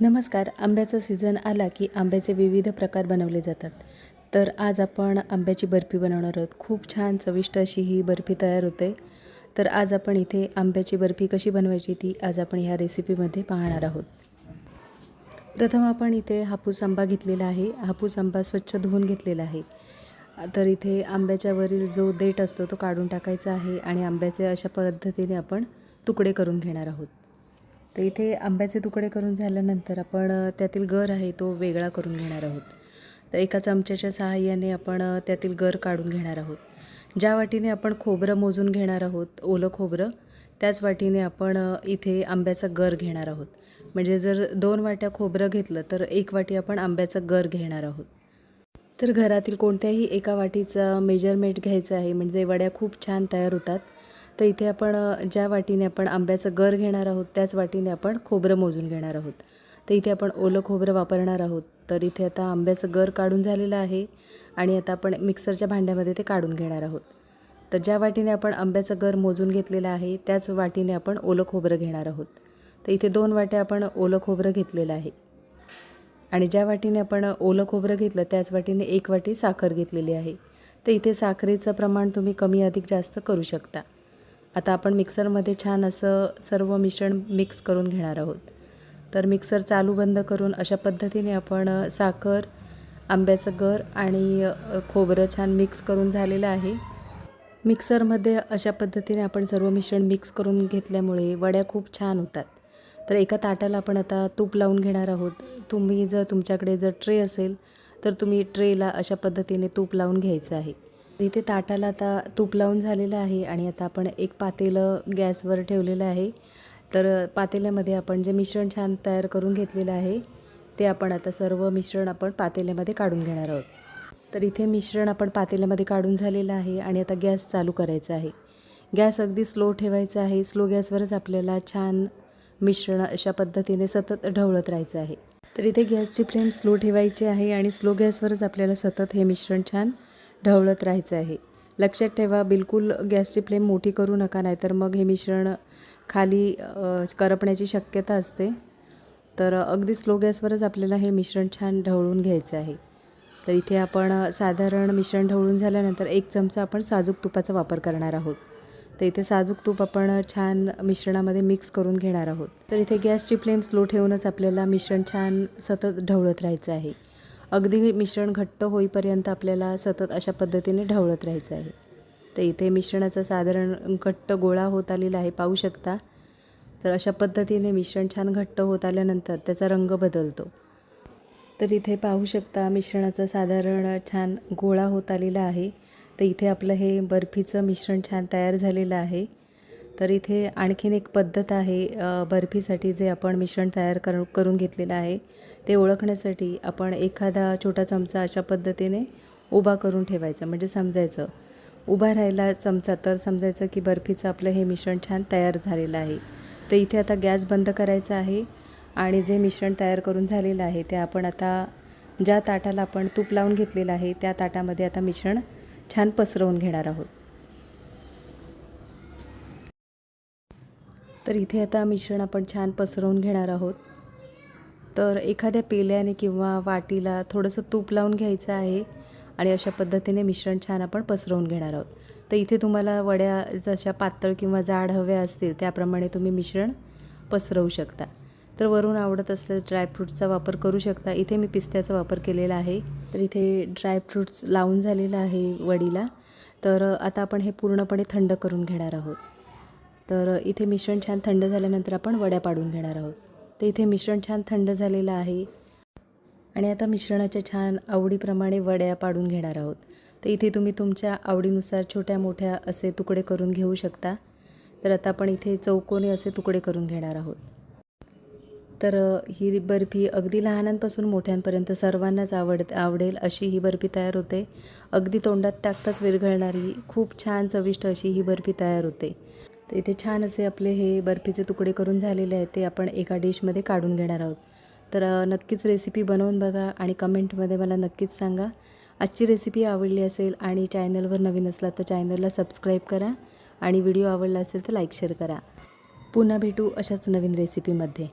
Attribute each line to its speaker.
Speaker 1: नमस्कार. आंब्याचा सीझन आला की आंब्याचे विविध प्रकार बनवले जातात. तर आज आपण आंब्याची बर्फी बनवणार आहोत. खूप छान चविष्ट अशी ही बर्फी तयार होते. तर आज आपण इथे आंब्याची बर्फी कशी बनवायची ती आज आपण ह्या रेसिपीमध्ये पाहणार आहोत. प्रथम आपण इथे हापूस आंबा घेतलेला आहे. हापूस आंबा स्वच्छ धुवून घेतलेला आहे. तर इथे आंब्याच्या वरील जो देठ असतो तो काढून टाकायचा आहे आणि आंब्याचे अशा पद्धतीने आपण तुकडे करून घेणार आहोत. तर इथे आंब्याचे तुकडे करून झाल्यानंतर आपण त्यातील गर आहे तो वेगळा करून घेणार आहोत. तर एका चमच्याच्या सहाय्याने आपण त्यातील गर काढून घेणार आहोत. ज्या वाटीने आपण खोबरं मोजून घेणार आहोत ओलं खोबरं त्याच वाटीने आपण इथे आंब्याचा गर घेणार आहोत. म्हणजे जर दोन वाट्या खोबरं घेतलं तर एक वाटी आपण आंब्याचा गर घेणार आहोत. तर घरातील कोणत्याही एका वाटीचा मेजरमेंट घ्यायचं आहे म्हणजे वड्या खूप छान तयार होतात. तर इथे आपण ज्या वाटीने आपण आंब्याचं गर घेणार आहोत त्याच वाटीने आपण खोबरं मोजून घेणार आहोत. तर इथे आपण ओलं खोबरं वापरणार आहोत. तर इथे आता आंब्याचं गर काढून झालेलं आहे आणि आता आपण मिक्सरच्या भांड्यामध्ये ते काढून घेणार आहोत. तर ज्या वाटीने आपण आंब्याचं गर मोजून घेतलेलं आहे त्याच वाटीने आपण ओलं खोबरं घेणार आहोत. तर इथे दोन वाट्या आपण ओलं खोबरं घेतलेलं आहे. आणि ज्या वाटीने आपण ओलं खोबरं घेतलं त्याच वाटीने एक वाटी साखर घेतलेली आहे. तर इथे साखरेचं प्रमाण तुम्ही कमी अधिक जास्त करू शकता. आता आपण मिक्सरमध्ये छान असं सर्व मिश्रण मिक्स करून घेणार आहोत. तर मिक्सर चालू बंद करून अशा पद्धतीने आपण साखर आंब्याचं गर आणि खोबरं छान मिक्स करून झालेलं आहे. मिक्सरमध्ये अशा पद्धतीने आपण सर्व मिश्रण मिक्स करून घेतल्यामुळे वड्या खूप छान होतात. तर एका ताटाला आपण आता तूप लावून घेणार आहोत. तुम्ही जर तुमच्याकडे जर ट्रे असेल तर तुम्ही ट्रेला अशा पद्धतीने तूप लावून घ्यायचं आहे. इथे ताटाला आता तूप लावून झालेलं आहे आणि आता आपण एक पातेलं गॅसवर ठेवलेलं आहे. तर पातेल्यामध्ये आपण जे मिश्रण छान तयार करून घेतलेलं आहे ते आपण आता सर्व मिश्रण आपण पातेल्यामध्ये काढून घेणार आहोत. तर इथे मिश्रण आपण पातेल्यामध्ये काढून झालेलं आहे आणि आता गॅस चालू करायचा आहे. गॅस अगदी स्लो ठेवायचा आहे. स्लो गॅसवरच आपल्याला छान मिश्रण अशा पद्धतीने सतत ढवळत राहायचं आहे. तर इथे गॅसची फ्लेम स्लो ठेवायची आहे आणि स्लो गॅसवरच आपल्याला सतत हे मिश्रण छान ढवळत राहायचं आहे. लक्षात ठेवा बिलकुल गॅसची फ्लेम मोठी करू नका नाहीतर मग हे मिश्रण खाली करपण्याची शक्यता असते. तर अगदी स्लो गॅसवरच आपल्याला हे मिश्रण छान ढवळून घ्यायचं आहे. तर इथे आपण साधारण मिश्रण ढवळून झाल्यानंतर एक चमचा आपण साजूक तुपाचा वापर करणार आहोत. तर इथे साजूक तूप आपण छान मिश्रणामध्ये मिक्स करून घेणार आहोत. तर इथे गॅसची फ्लेम स्लो ठेवूनच आपल्याला मिश्रण छान सतत ढवळत राहायचं आहे. अगदी मिश्रण घट्ट होईपर्यंत आपल्याला सतत अशा पद्धतीने ढवळत राहायचं आहे. तर इथे मिश्रणाचा साधारण घट्ट गोळा होत आलेला आहे पाहू शकता. तर अशा पद्धतीने मिश्रण छान घट्ट होत आल्यानंतर त्याचा रंग बदलतो. तर इथे पाहू शकता मिश्रणाचा साधारण छान गोळा होत आलेला आहे. तर इथे आपलं हे बर्फीचं मिश्रण छान तयार झालेलं आहे. तर इथे आणखीन एक पद्धत आहे बर्फीसाठी जे आपण मिश्रण तयार कर करून घेतलेलं आहे ते ओळखण्यासाठी आपण एखादा छोटा चमचा अशा पद्धतीने उभा करून ठेवायचा म्हणजे समजायचं. उभा राहिला चमचा तर समजायचं की बर्फीचं आपलं हे मिश्रण छान तयार झालेलं आहे. तर इथे आता गॅस बंद करायचा आहे आणि जे मिश्रण तयार करून झालेलं आहे ते आपण आता ज्या ताटाला आपण तूप लावून घेतलेलं आहे त्या ताटामध्ये आता मिश्रण छान पसरवून घेणार आहोत. तर इथे आता मिश्रण आपण छान पसरवून घेणार आहोत. तर एखाद्या पेल्याने किंवा वाटीला थोडंसं तूप लावून घ्यायचं आहे आणि अशा पद्धतीने मिश्रण छान आपण पसरवून घेणार आहोत. तर इथे तुम्हाला वड्या जशा पातळ किंवा जाड हव्या असतील त्याप्रमाणे तुम्ही मिश्रण पसरवू शकता. तर वरून आवडत असल्यास ड्रायफ्रूट्सचा वापर करू शकता. इथे मी पिस्त्याचा वापर केलेला आहे. तर इथे ड्रायफ्रूट्स लावून झालेलं आहे वडीला. तर आता आपण हे पूर्णपणे थंड करून घेणार आहोत. तर इथे मिश्रण छान थंड झाल्यानंतर आपण वड्या पाडून घेणार आहोत. तर इथे मिश्रण छान थंड झालेलं आहे. आणि आता मिश्रणाच्या छान आवडीप्रमाणे वड्या पाडून घेणार आहोत. तर इथे तुम्ही तुमच्या आवडीनुसार छोट्या मोठ्या असे तुकडे करून घेऊ शकता. तर आता आपण इथे चौकोनी असे तुकडे करून घेणार आहोत. तर ही बर्फी अगदी लहानांपासून मोठ्यांपर्यंत सर्वांनाच आवड आवडेल अशी ही बर्फी तयार होते. अगदी तोंडात टाकताच विरघळणारी खूप छान चविष्ट अशी ही बर्फी तयार होते. तर इथे छान असे आपले हे बर्फीचे तुकडे करून झालेले आहेत ते आपण एका डिशमध्ये काढून घेणार आहोत. तर नक्कीच रेसिपी बनवून बघा आणि कमेंटमध्ये मला नक्कीच सांगा. आजची रेसिपी आवडली असेल आणि चॅनलवर नवीन असला तर चॅनलला सबस्क्राईब करा आणि व्हिडिओ आवडला असेल तर लाईक शेअर करा. पुन्हा भेटू अशाच नवीन रेसिपीमध्ये